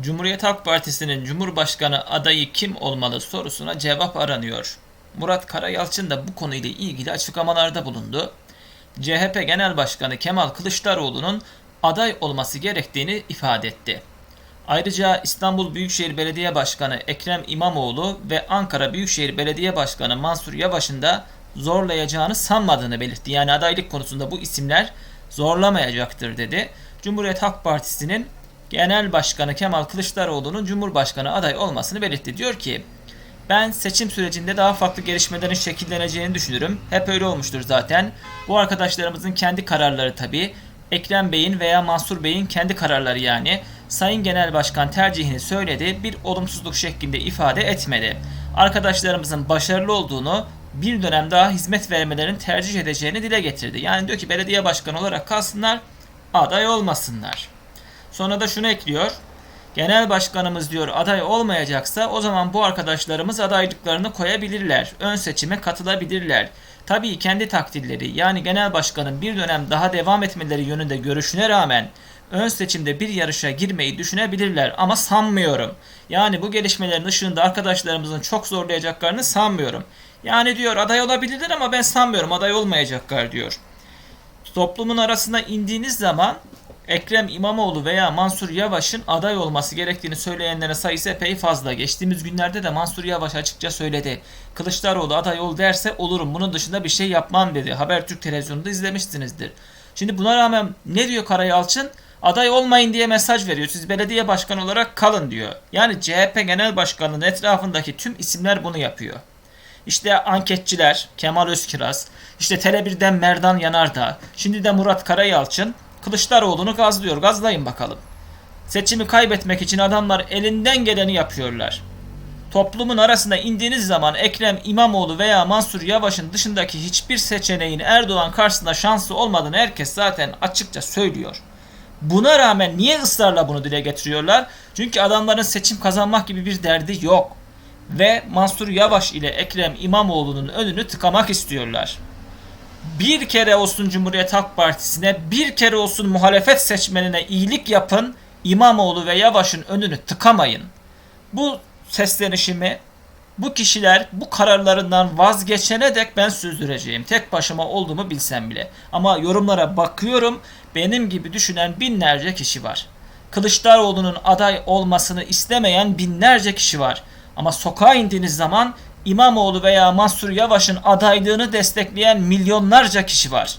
Cumhuriyet Halk Partisi'nin Cumhurbaşkanı adayı kim olmalı sorusuna cevap aranıyor. Murat Karayalçın da bu konuyla ilgili açıklamalarda bulundu. CHP Genel Başkanı Kemal Kılıçdaroğlu'nun aday olması gerektiğini ifade etti. Ayrıca İstanbul Büyükşehir Belediye Başkanı Ekrem İmamoğlu ve Ankara Büyükşehir Belediye Başkanı Mansur Yavaş'ın da zorlayacağını sanmadığını belirtti. Yani adaylık konusunda bu isimler zorlamayacaktır dedi. Cumhuriyet Halk Partisi'nin Genel Başkanı Kemal Kılıçdaroğlu'nun Cumhurbaşkanı aday olmasını belirtti. Diyor ki ben seçim sürecinde daha farklı gelişmelerin şekilleneceğini düşünürüm. Hep öyle olmuştur zaten. Bu arkadaşlarımızın kendi kararları tabii. Ekrem Bey'in veya Mansur Bey'in kendi kararları yani. Sayın Genel Başkan tercihini söyledi, bir olumsuzluk şeklinde ifade etmedi. Arkadaşlarımızın başarılı olduğunu, bir dönem daha hizmet vermelerini tercih edeceğini dile getirdi. Yani diyor ki belediye başkanı olarak kalsınlar, aday olmasınlar. Sonra da şunu ekliyor. Genel başkanımız diyor aday olmayacaksa o zaman bu arkadaşlarımız adaylıklarını koyabilirler. Ön seçime katılabilirler. Tabii kendi takdirleri yani genel başkanın bir dönem daha devam etmeleri yönünde görüşüne rağmen ön seçimde bir yarışa girmeyi düşünebilirler ama sanmıyorum. Yani bu gelişmelerin ışığında arkadaşlarımızın çok zorlayacaklarını sanmıyorum. Yani diyor aday olabilirler ama ben sanmıyorum aday olmayacaklar diyor. Toplumun arasına indiğiniz zaman Ekrem İmamoğlu veya Mansur Yavaş'ın aday olması gerektiğini söyleyenlerin sayısı epey fazla. Geçtiğimiz günlerde de Mansur Yavaş açıkça söyledi. Kılıçdaroğlu aday ol derse olurum. Bunun dışında bir şey yapmam dedi. Habertürk televizyonunda izlemişsinizdir. Şimdi buna rağmen ne diyor Karayalçın? Aday olmayın diye mesaj veriyor. Siz belediye başkanı olarak kalın diyor. Yani CHP Genel Başkanı'nın etrafındaki tüm isimler bunu yapıyor. İşte anketçiler Kemal Özkiraz, işte Tele1'den Merdan Yanardağ, şimdi de Murat Karayalçın Kılıçdaroğlu'nu gazlıyor. Gazlayın bakalım. Seçimi kaybetmek için adamlar elinden geleni yapıyorlar. Toplumun arasına indiğiniz zaman Ekrem İmamoğlu veya Mansur Yavaş'ın dışındaki hiçbir seçeneğin Erdoğan karşısında şansı olmadığını herkes zaten açıkça söylüyor. Buna rağmen niye ısrarla bunu dile getiriyorlar? Çünkü adamların seçim kazanmak gibi bir derdi yok. Ve Mansur Yavaş ile Ekrem İmamoğlu'nun önünü tıkamak istiyorlar bir kere olsun Cumhuriyet Halk Partisi'ne, bir kere olsun muhalefet seçmenine iyilik yapın, İmamoğlu ve Yavaş'ın önünü tıkamayın. Bu seslenişimi bu kişiler bu kararlarından vazgeçene dek ben sürdüreceğim. Tek başıma olduğumu bilsem bile. Ama yorumlara bakıyorum benim gibi düşünen binlerce kişi var. Kılıçdaroğlu'nun aday olmasını istemeyen binlerce kişi var. Ama sokağa indiğiniz zaman İmamoğlu veya Mansur Yavaş'ın adaylığını destekleyen milyonlarca kişi var.